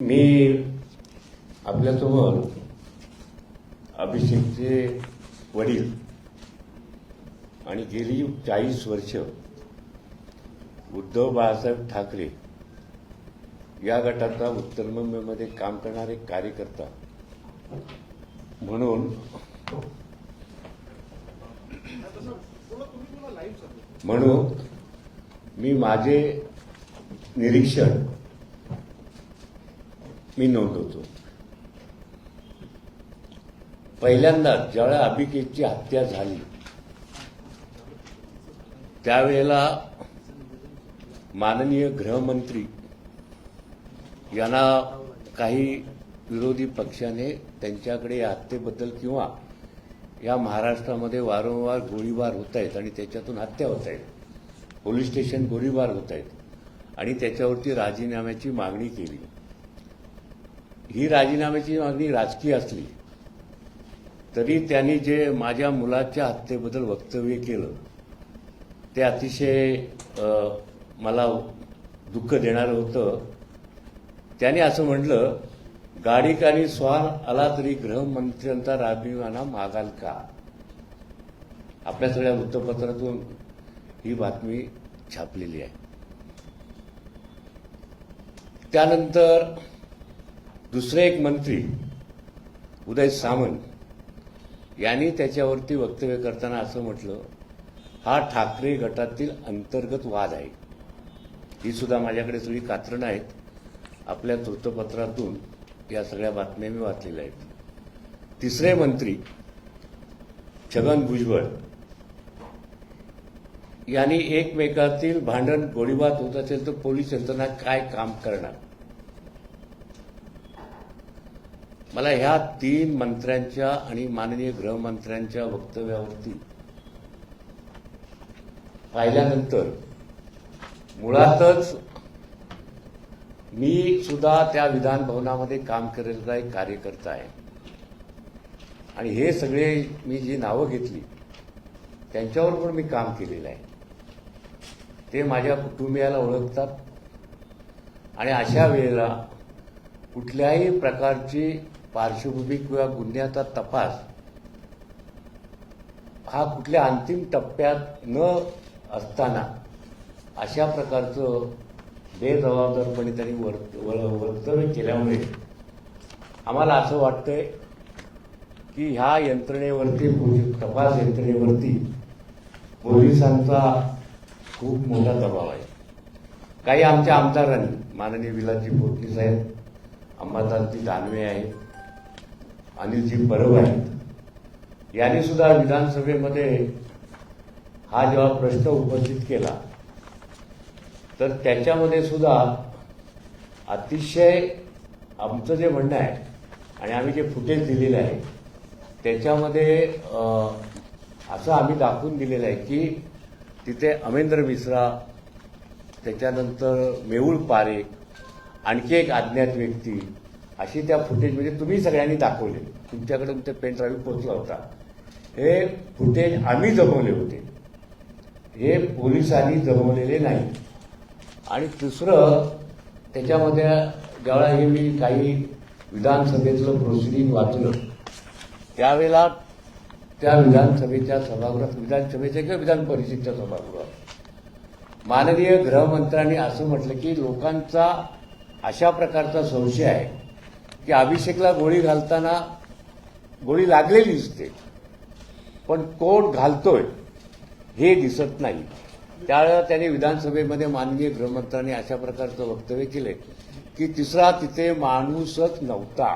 मी आपल्यासमोर अभिषेकचे वडील आणि गेली चाळीस वर्ष उद्धव बाळासाहेब ठाकरे या गटाचा उत्तर मुंबईमध्ये काम करणारे कार्यकर्ता. म्हणून म्हणून मी माझे निरीक्षण मी नोंदवतो. पहिल्यांदा ज्यावेळेला अभिकेतची हत्या झाली त्यावेळेला माननीय गृहमंत्री यांना काही विरोधी पक्षाने त्यांच्याकडे या हत्येबद्दल किंवा या महाराष्ट्रामध्ये वारंवार गोळीबार होत आहेत आणि त्याच्यातून हत्या होत आहेत पोलीस स्टेशन गोळीबार होत आहेत आणि त्याच्यावरती राजीनाम्याची मागणी केली. ही राजीनाम्याची मागणी राजकीय असली तरी त्यांनी जे माझ्या मुलाच्या हत्येबद्दल वक्तव्य केलं ते अतिशय मला दुःख देणारं होतं. त्याने असं म्हटलं गाडीकानी स्वार आला तरी गृहमंत्र्यांचा राजीनामा मागाल का? आपल्या सगळ्या वृत्तपत्रातून ही बातमी छापलेली आहे. त्यानंतर दुसरे एक मंत्री उदय सामंत यांनी त्याच्यावरती वक्तव्य करताना असं म्हटलं हा ठाकरे गटातील अंतर्गत वाद आहे. ही सुद्धा माझ्याकडे सगळी कात्रणं आहेत. आपल्या वृत्तपत्रातून या सगळ्या बातम्या मी वाचलेल्या आहेत. तिसरे मंत्री छगन भुजबळ यांनी एकमेकातील भांडण गोळीबार होत असेल तर पोलीस यंत्रणा काय काम करणार? मला ह्या तीन मंत्र्यांच्या आणि माननीय गृहमंत्र्यांच्या वक्तव्यावरती पाहिल्यानंतर मुळातच मी सुद्धा त्या विधान भवनामध्ये काम केलेला एक कार्यकर्ता आहे. आणि हे सगळे मी जी नावं घेतली त्यांच्यावर पण मी काम केलेलं आहे. ते माझ्या कुटुंबियाला ओळखतात. आणि अशा वेळेला कुठल्याही प्रकारची पार्श्वभूमी किंवा गुन्ह्याचा तपास हा कुठल्या अंतिम टप्प्यात न असताना अशा प्रकारचं बेजबाबदारपणे त्यांनी वर्त- व- वक्तव्य केल्यामुळे आम्हाला असं वाटतंय की ह्या यंत्रणेवरती पोलीस- तपास यंत्रणेवरती पोलिसांचा खूप मोठा दबाव आहे. काही आमच्या आमदारांनी माननीय विलाजी पोटणी साहेब अंबादासजी दानवे आहेत अनिलजी परब आहेत यांनी सुद्धा विधानसभेमध्ये हा जेव्हा प्रश्न उपस्थित केला तर त्याच्यामध्ये सुद्धा अतिशय आमचं जे म्हणणं आहे आणि आम्ही जे फुटेज दिलेलं आहे त्याच्यामध्ये असं आम्ही दाखवून दिलेलं आहे की तिथे अमेंद्र मिश्रा त्याच्यानंतर मेऊळ पारेख आणखी एक अज्ञात व्यक्ती अशी त्या फुटेजमध्ये तुम्ही सगळ्यांनी दाखवले. तुमच्याकडे ते पेन ड्राईव्ह पोहोचला होता. हे फुटेज आम्ही जमवले होते. हे पोलिसांनी जमवलेले नाही. आणि दुसरं त्याच्यामध्ये ज्यावेळा हे मी काही विधानसभेतलं प्रोसिडिंग वाचलं त्यावेळेला त्या विधानसभेच्या सभागृहात विधानसभेच्या किंवा विधान परिषदेच्या सभागृहात माननीय गृहमंत्र्यांनी असं म्हटलं की लोकांचा अशा प्रकारचा संशय आहे की अभिषेकला गोळी घालताना गोळी लागलेली दिसते. पण कोण घालतोय हे दिसत नाही. त्यावेळेला त्यांनी विधानसभेमध्ये माननीय गृहमंत्र्यांनी अशा प्रकारचं वक्तव्य केले की तिसरा तिथे माणूसच नव्हता.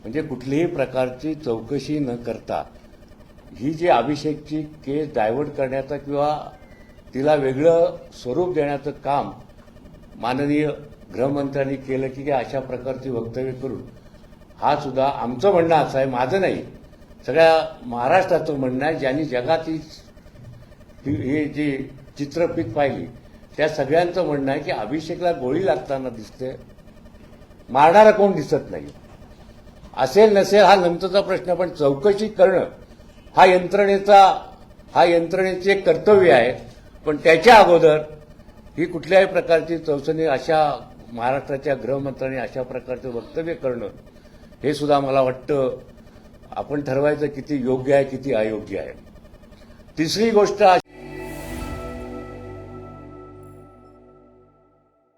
म्हणजे कुठलीही प्रकारची चौकशी न करता ही जी अभिषेकची केस डायव्हर्ट करण्याचा किंवा तिला वेगळं स्वरूप देण्याचं काम माननीय गृहमंत्र्यांनी केलं की अशा प्रकारची वक्तव्य करून. हा सुद्धा आमचं म्हणणं असं आहे माझं नाही. सगळ्या महाराष्ट्राचं म्हणणं आहे ज्यांनी जगाची ही ही जी चित्रफित पाहिली त्या सगळ्यांचं म्हणणं आहे की अभिषेकला गोळी लागताना दिसते मारणारा कोण दिसत नाही. असेल नसेल हा नंतरचा प्रश्न पण चौकशी करणं हा यंत्रणेचा हा यंत्रणेचे कर्तव्य आहे. पण त्याच्या अगोदर ही कुठल्याही प्रकारची चौकशी अशा महाराष्ट्राच्या गृहमंत्र्यांनी अशा प्रकारचं वक्तव्य करणं हे सुद्धा मला वाटतं आपण ठरवायचं किती योग्य आहे किती अयोग्य आहे. तिसरी गोष्ट